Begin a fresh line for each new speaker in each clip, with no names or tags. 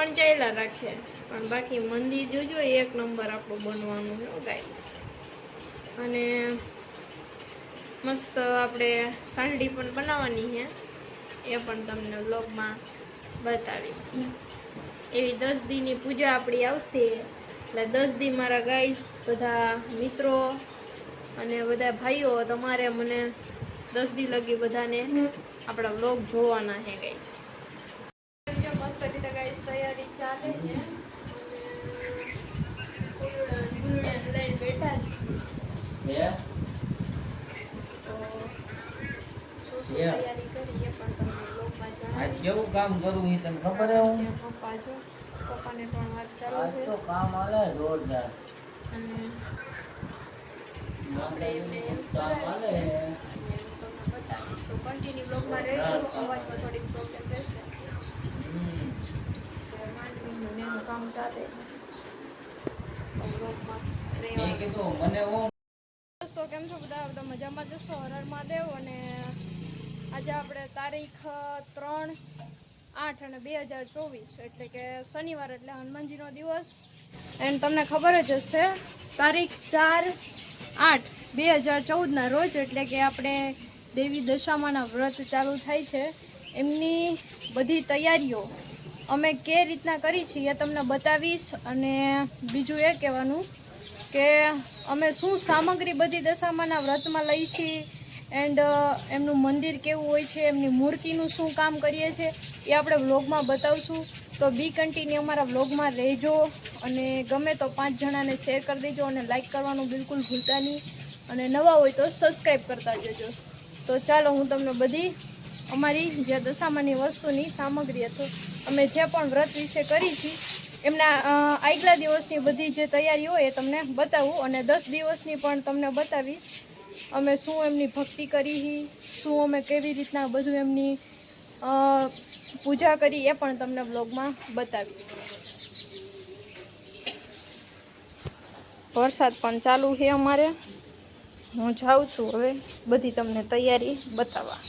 પણ ચાલ્યા રાખે. પણ બાકી મંદિર જોજો, એક નંબર આપણું બનવાનું છે ગાઈસ અને મસ્ત આપણે સાંઢી પણ બનાવવાની છે. એ પણ તમને વ્લોગમાં બતાવી એવી દસ દીની પૂજા આપણી આવશે. એટલે દસ દી મારા ગાઈસ બધા મિત્રો અને બધા ભાઈઓ, તમારે મને દસ દી લગી બધાને આપણા વ્લોગ જોવાના છે રીતે ગાઈસ તૈયારી ચાલે છે. ફૂલડા લઈને બેઠા છે તૈયારી કરી એ પણ તમને વ્લોગમાં
આજ
જણાવીશ
કેવું કામ કરું એ તને ખબર હે હું?
પપ્પા જો પપ્પાને પણ વાત ચાલુ છે.
તો કામ આલે જોરદાર.
અને
આપણે
એમને
કામ આલે
તમને તો કન્ટિન્યુ બ્લોગમાં રહેજો અવાજમાં થોડીક પ્રોબ્લેમ રહેશે. માંડવીનું ને એનું કામ ચાલે દોસ્તો, કેમ છો બધા? બધા મજામાં જશો હરર મહાદેવ અને આજે આપણે તારીખ ત્રણ આઠ અને બે હજાર ચોવીસ, એટલે કે શનિવાર એટલે હનુમાનજીનો દિવસ. એન્ડ તમને ખબર જ હશે, તારીખ ચાર આઠ બે હજાર ચૌદના રોજ, એટલે કે આપણે દેવી દશામાના વ્રત ચાલુ થાય છે. એમની બધી તૈયારીઓ અમે કે રીતના કરી છે એ તમને બતાવીશ અને બીજું એ કહેવાનું કે અમે શું સામગ્રી બધી દશામાના વ્રતમાં લઈ છીએ એન્ડ એમનું મંદિર કેવું હોય છે, એમની મૂર્તિનું શું કામ કરીએ છીએ એ આપણે વ્લોગમાં બતાવશું. તો બી કન્ટિન્યુ અમારા વ્લોગમાં રહેજો અને ગમે તો પાંચ જણાને શેર કરી દેજો અને લાઇક કરવાનું બિલકુલ ભૂલતા નહીં. અને નવા હોય તો સબસ્ક્રાઈબ કરતા જજો. તો ચાલો હું તમને બધી અમારી જે દશામાની વસ્તુની સામગ્રી અથવા અમે જે પણ વ્રત વિશે કરી છે એમના આગલા દિવસની બધી જે તૈયારી હોય એ તમને બતાવું અને દસ દિવસની પણ તમને બતાવીશ. અમે શું એમની ભક્તિ કરી શું અમે કેવી રીતના બધું એમની પૂજા કરી એ પણ તમને બ્લોગમાં બતાવીશ. વરસાદ પણ ચાલુ છે અમારે. હું જાઉં છું હવે બધી તમને તૈયારી બતાવવા.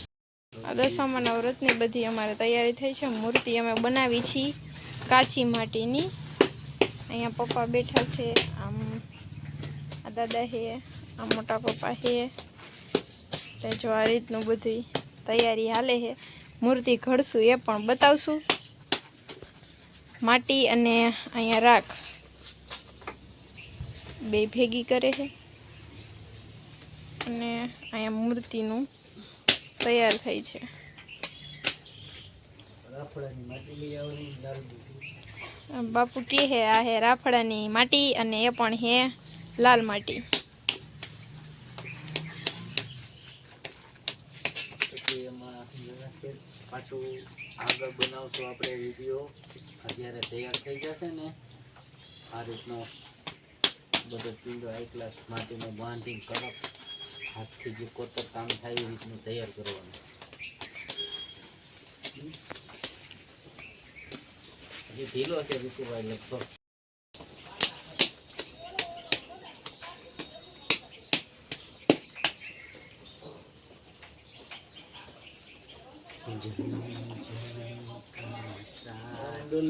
દશામાના વ્રતની બધી અમારે તૈયારી થઈ છે. મૂર્તિ અમે બનાવી છીએ કાચી માટીની. અહીંયા પપ્પા બેઠા છે. આમ આ દાદા હે, આ મોટા પપ્પા છે તો જો આ રીતનું બધી તૈયારી હાલે છે મૂર્તિ ઘડશું એ પણ બતાવશું. માટી અને અહીંયા રાખ બે ભેગી કરે છે અને અહીંયા મૂર્તિનું તૈયાર થઈ છે. બાપુ કે હે આ હે રાફડાની માટી અને એ પણ હે લાલ માટી.
પછી પાછું આગળ બનાવશું આપણે વીડિયો. અત્યારે તૈયાર થઈ જશે ને આ રીતનો બધો પીંડો હાઈ ક્લાસ માટીનો બાંધી કડક હાથથી જે કોતર કામ થાય એ રીતનું તૈયાર કરવાનું. હજી ઢીલો છે ઋતુભાઈ લગભગ. આવું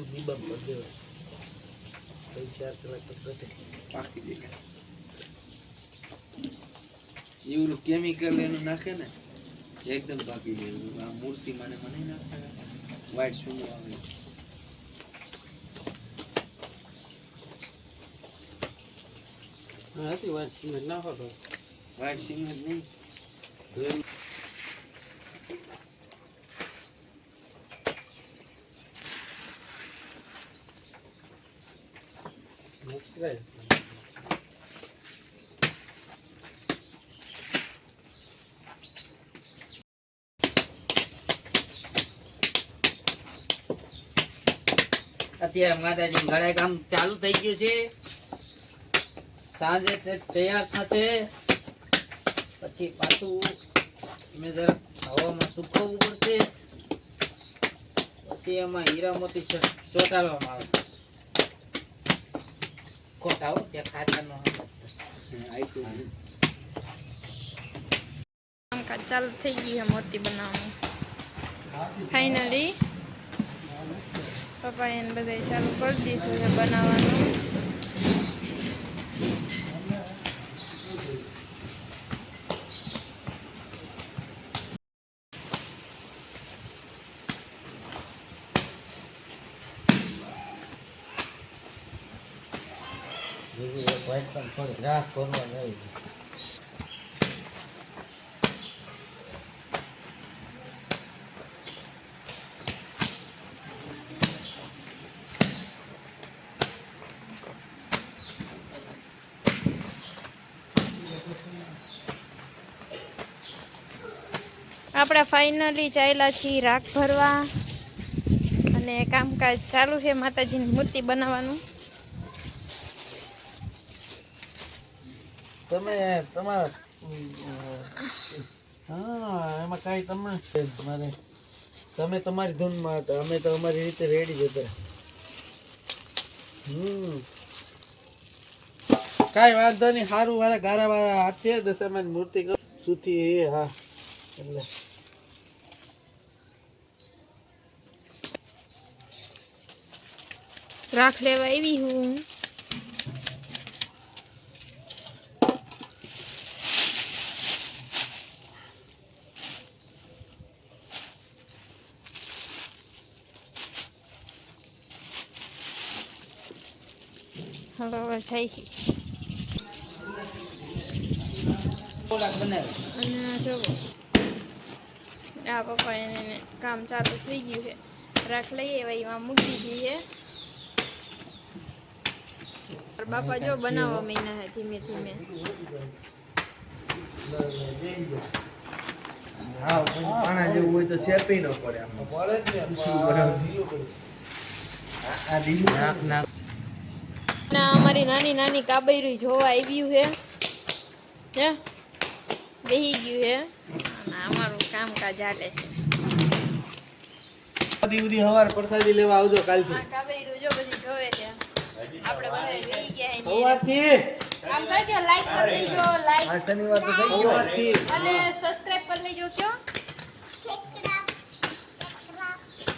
કરી નિબંધ કરી દેવાય. ત્રણ ચાર કલાક પછી
પાકી દે. એવું કેમિકલ એનું નાખે ને એકદમ પાકી જાય. આ મૂર્તિ મને મને નાખે વાઈટ શું આવે?
હતી વાત સિમેન્ટ. નાખો તો.
વ્હાઈટ સિમેન્ટ નહીં. અત્યારે માતાજી ઘરે કામ ચાલુ થઈ ગયું છે. સાંજે તૈયાર થશે. પછી પાછું મેં હવામાં સુકવવું પડશે. પછી એમાં હીરા મોતી ચોટાડવામાં આવશે
ખોટા હો ત્યાં
આઈકું
કામકાજ ચાલુ થઈ ગઈ છે મૂર્તિ બનાવવાનું. ફાઇનલી પપ્પાએ એને બધાય ચાલુ કરી દીધું છે બનાવવાનું.
થોડી કરવા રહી
આપણે ફાઇનલી ચાલ્યા છીએ રાખ ભરવા. અને કામકાજ ચાલુ છે માતાજીની મૂર્તિ બનાવવાનું.
તમે તમારા હા, એમાં કાંઈ તમને તમારે, તમે તમારી ધૂનમાં હતા, અમે તો અમારી રીતે રેડી જ હતા. હમ. કાંઈ વાંધો નહીં સારું વાળા ગારા વાળા હાથ છે દશામાની મૂર્તિ સુથી એ, હા. એટલે.
રાખ લેવા આવી હું. હવે થઈ અને આ આ પપ્પા એને કામ ચાલુ થઈ ગયું છે. રાખ લઈએ એવા એમાં મૂકી દઈએ. બાપા જો બનાવવા મહિના છે ધીમે ધીમે.
હા પાણા જેવું હોય તો ચેપી ન પડે આ
નાક નાક
ના અમારી નાની નાની કાબૈરું જોવા આવ્યું છે. હે? બેહી ગયું છે. અમારું કામકાજ હાલે છે.
બધી હવાર પ્રસાદી લેવા આવજો કાલથી.
કાબૈરું જો બધી જોવે છે. આપણે બધા બેહી ગયા છે ને આમ કરજો લાઈક કરી દેજો લાઈક
આ શનિવાર તો થઈ ગયો.
અને સબસ્ક્રાઇબ કરી લેજો કયો?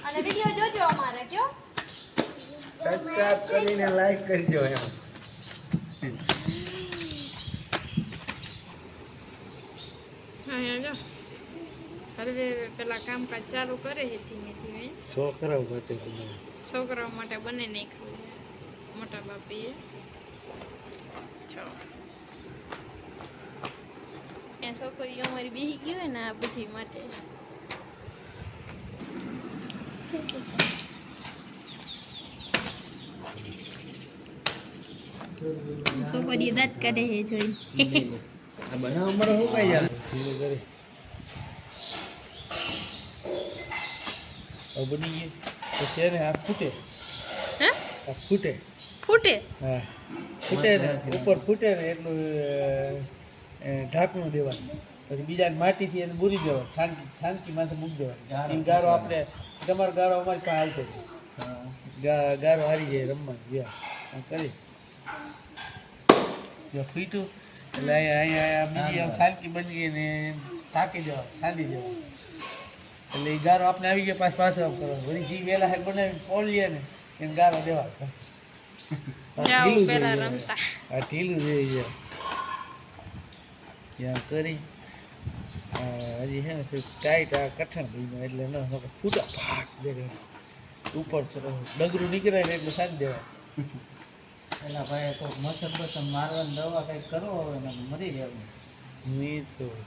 અને વિડિયો જોજો અમારે કયો?
સબસ્ક્રાઇબ કરીને લાઈક કરજો એમ.
હા જો હવે પેલા કામકાજ ચાલુ કરે છે ધીમે ધીમે.
છોકરાઓ માટે
છોકરાઓ માટે બને નાખ્યું મોટા બાપીએ. છોકરીઓ અમારી બેસી ગઈ હોય ને આ બધી માટે. છોકરી દાંત કાઢે છે જોઈ
આ બનાવવા માટે શું કઈ ધીમે કરે. બની ગઈ પછી એને આ ફૂટે.
હા?
આ ફૂટે.
ફૂટે?
હા. ફૂટે ને ઉપર ફૂટે ને એટલું ઢાંકણું દેવાનું. પછી બીજા માટીથી એને બૂરી દેવાનું. શાંતિ શાંતિ માથે મૂકી દેવાનું. એમ ગારો આપણે તમારો ગારો અમારી પાસે હાલતો હતો. ગારો હારી જાય રમવાનું. કરી. જો ફૂટ્યું. એટલે અહીંયા બીજી શાંતિ બની ગઈ ને થાકી જવા શાંતિ જવા. એટલે એ ગારો આપણે આવી ગયા પાછ પાછો કરવાનો. વળી જી વેલા હાથ બનાવી પોલીએ ને એમ ગારો દેવા ઢીલું છે જાય. ત્યાં કરી હજી છે ને ટાઈટ આ કઠણ થઈ જાય એટલે ન ફૂટા ફાટ દે ઉપર ડગરું નીકળે ને એટલે સાંજ દેવા.
પેલા ભાઈ કોઈ મસર બસર મારવાની દવા કઈ કરો હવે ને મરી જવું
હું એ જ કહું.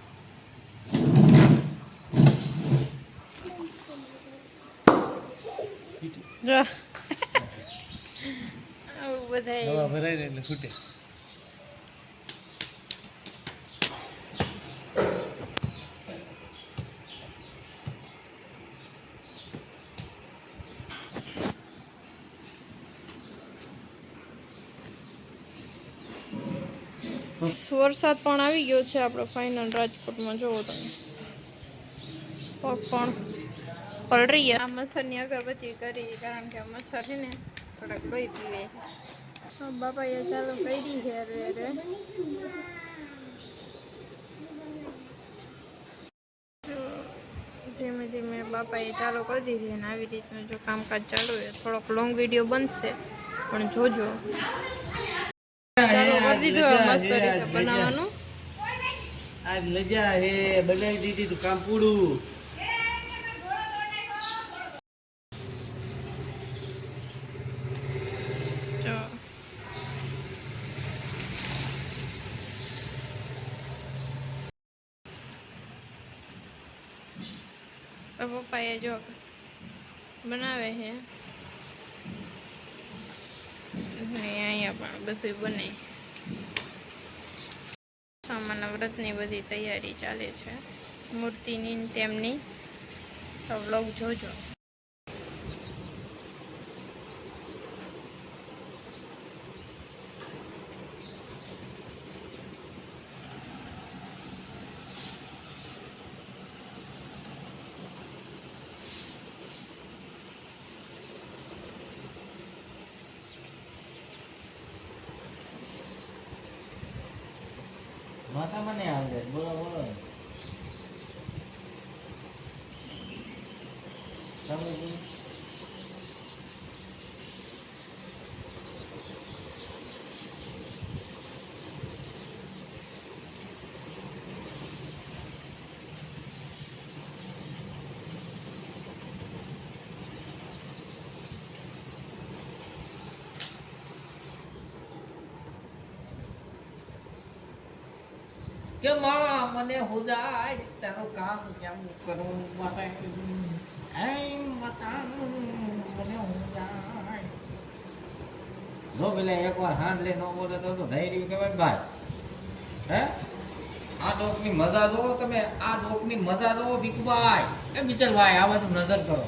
જો. આવું બધાય.
દવા ભરાય એટલે ફૂટે
વરસાદ પણ આવી ગયો છે આપણો ફાઇનલ રાજકોટમાં જોવો તમે. પગ પણ પલરી ગયા. આ મચ્છરની અગરબત્તી કરી કારણ કે મચ્છર છે ને થોડાક લોહી પીવે. બાપાએ ચાલુ કરી છે ધીમે ધીમે બાપાએ ચાલુ કરી દીધી અને આવી રીતનું જો કામકાજ ચાલુ હોય થોડોક લોંગ વીડિયો બનશે પણ જોજો. દીધું મસ્ત રીતે બનાવવાનું.
આજ લજા હે બનાવી દીધી તું કામ પૂરું
પપ્પાએ જો બનાવે છે અહીંયા પણ બધું બને સામાન્ય વ્રતની બધી તૈયારી ચાલે છે. મૂર્તિની તેમની. તો વ્લોગ જોજો.
મને આવડે બોલો બોલો. કે માં, મને હોજાય તારું કામ કેમ કરું મારે? એમ બતાવું, મને હોજાય. જો પેલા એકવાર હાથ લઈ ન બોલે તો ધૈર્ય કહેવાય ભાઈ. હે? આ ડોકની મજા જો તમે, આ ડોકની મજા જો ભીખભાઈ. એ બિચલભાઈ આ બધું નજર કરો.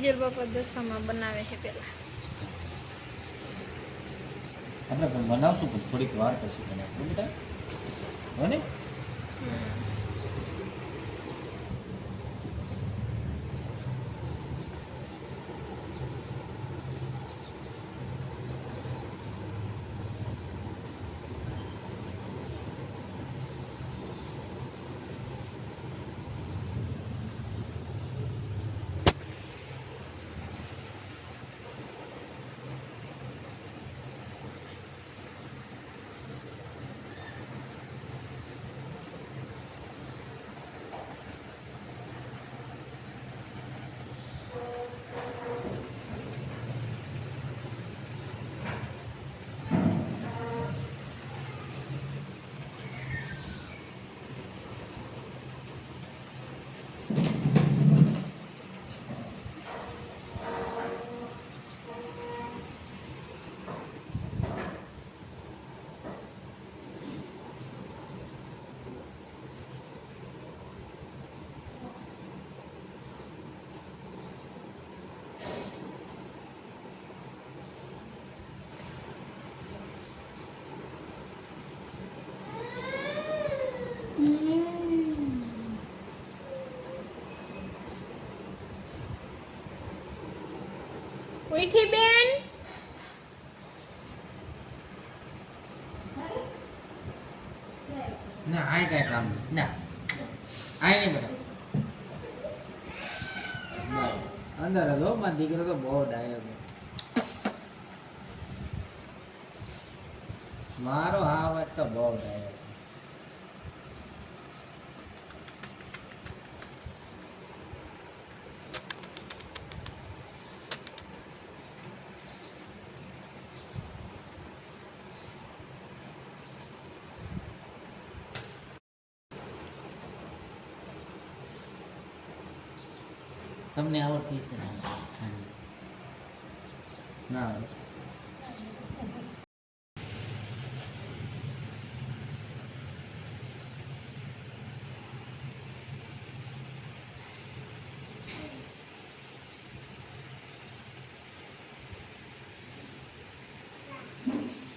બીજર બાપા દશામાં બનાવે છે પેલા.
આપણે પણ બનાવશું પણ થોડીક વાર પછી બનાવશું બેટા હો ને
ઉઠી બેન
ના, આય કાંઈ કામ ના. આય નહીં બેટા. અંદર હતો મારો દીકરો તો બહુ ડાયો છે. મારો આ વાત તો બહુ ડાયો તમને આવડતી છે ને હા. ના આવડે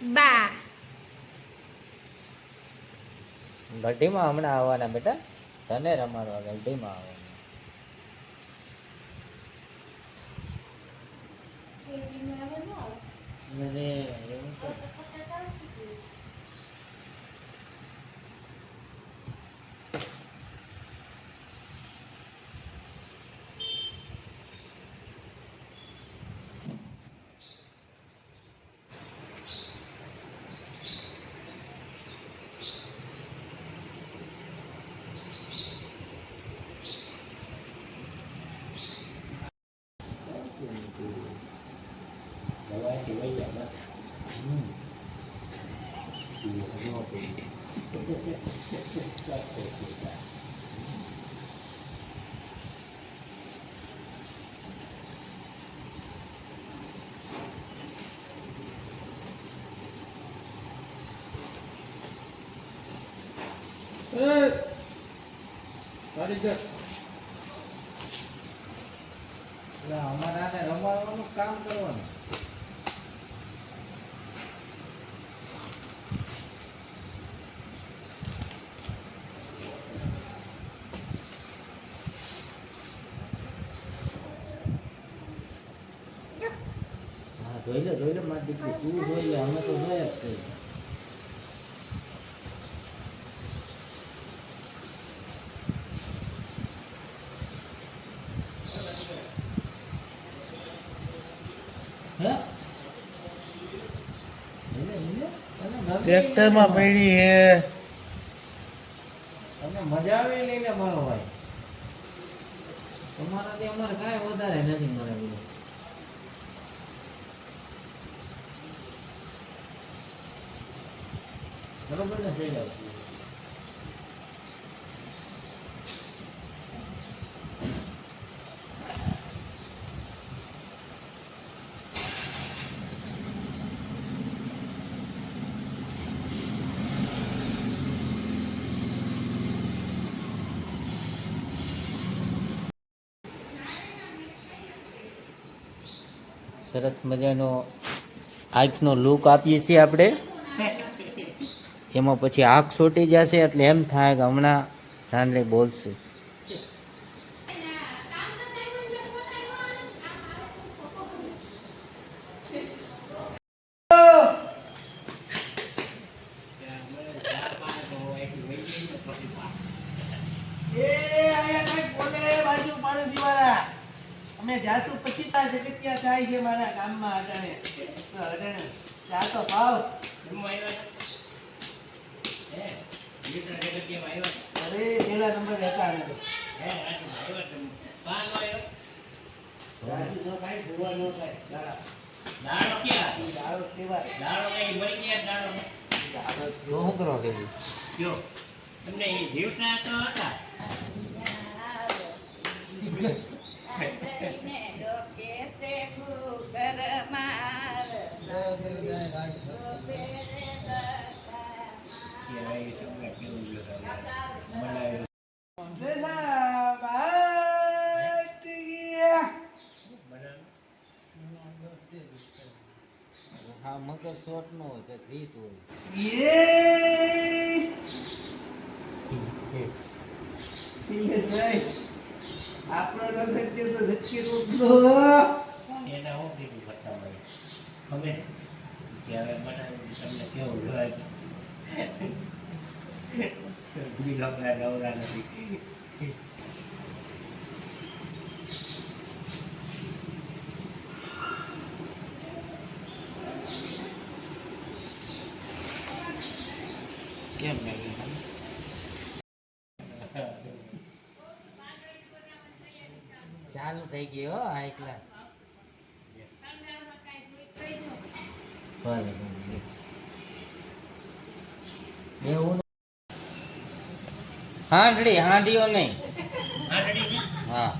બા
ગઢીમાં હમણાં આવવાના બેટા તને રમાડવા ગઢીમાં આવવાના અરે, એવું તો એટલે અમારે આને રમાડવાનું કામ કરવાનું હા જોઈ લે જોઈ લે મારી દીકરી તું જોઈ લે અમે તો જોયા જ છે હે લે, લે, લે. તને ગમે
ટ્રેક્ટરમાં પડી હે
તમને મજા આવે એ લઈને મારો ભાઈ તમારાથી અમારે કાંઈ વધારે નથી મને બધું બરોબર ને થઈ જાય સરસ મજાનો આંખનો લુક આપીએ છીએ આપણે એમાં પછી આંખ સોટી જશે એટલે એમ થાય કે હમણાં સાંજે બોલશે
એ. અમે જાસુ પછી તા જગત્યા થાય છે મારા ગામમાં અટાણે. તો અટાણે ચા તો ભાવ. અરે પેલા નંબર હતા અમે. તો. રાજુ નો કાંઈ, ભૂવા નો કાંઈ. દાડા. દાડો કેવાય. દાડો
તો શું કરવા કહેવું
કયો? લેલા બાત ગયા.
હા મગજ શોર્ટ નો હોય તો રીત હોય
યે. તિલેશભાઈ, આપણો ન ઝટકે તો ઝટકે રોટલો.
કેમ મેગી ચાલુ થઈ ગયો હો હાઈ ક્લાસ હાંડડી હાંડીઓ નહીં? હા.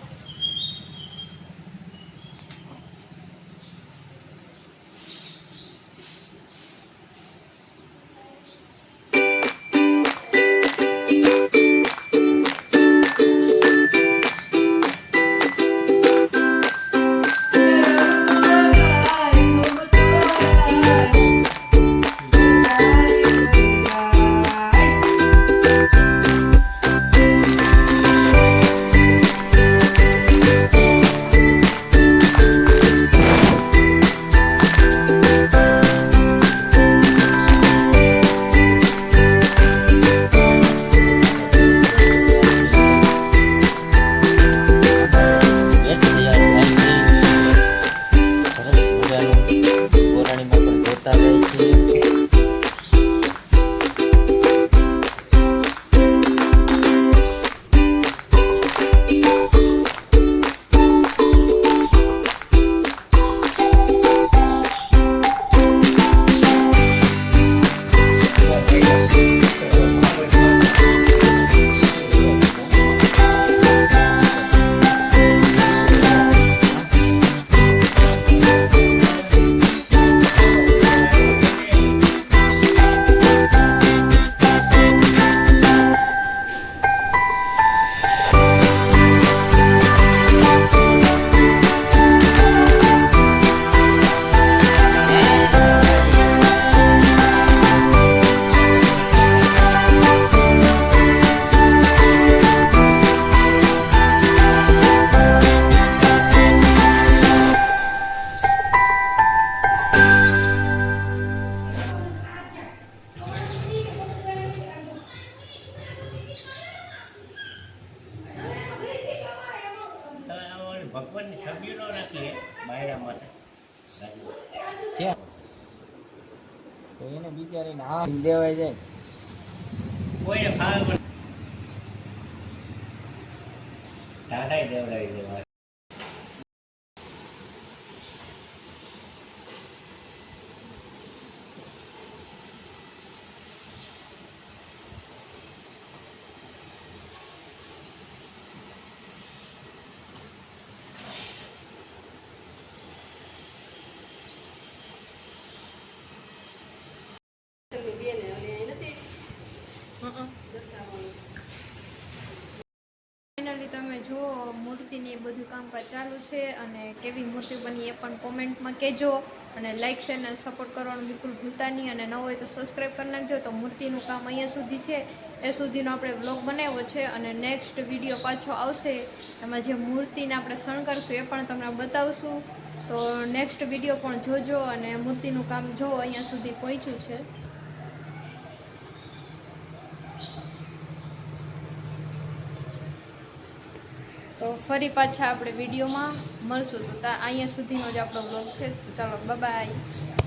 છે તો એને બિચારીને આ દેવાય જાય.
કોઈને ફાવે પણ ટાટાય દેવડાવી દેવા
ફાઇનલી તમે જુઓ મૂર્તિની બધું કામકાજ ચાલુ છે અને કેવી મૂર્તિ બની એ પણ કોમેન્ટમાં કહેજો અને લાઇક શેર અને સપોર્ટ કરવાનું બિલકુલ ભૂલતા નહીં અને ન હોય તો સબસ્ક્રાઈબ કરી નાખજો તો મૂર્તિનું કામ અહીંયા સુધી છે. એ સુધીનો આપણે બ્લોગ બનાવ્યો છે અને નેક્સ્ટ વીડિયો પાછો આવશે. એમાં જે મૂર્તિને આપણે શણગારશું એ પણ તમને બતાવશું. તો નેક્સ્ટ વીડિયો પણ જોજો અને મૂર્તિનું કામ જો અહીંયા સુધી પહોંચ્યું છે. તો ફરી પાછા આપણે વિડીયોમાં મળશું. તો અહીંયા સુધીનો જ આપણો બ્લોગ છે. ચાલો બાય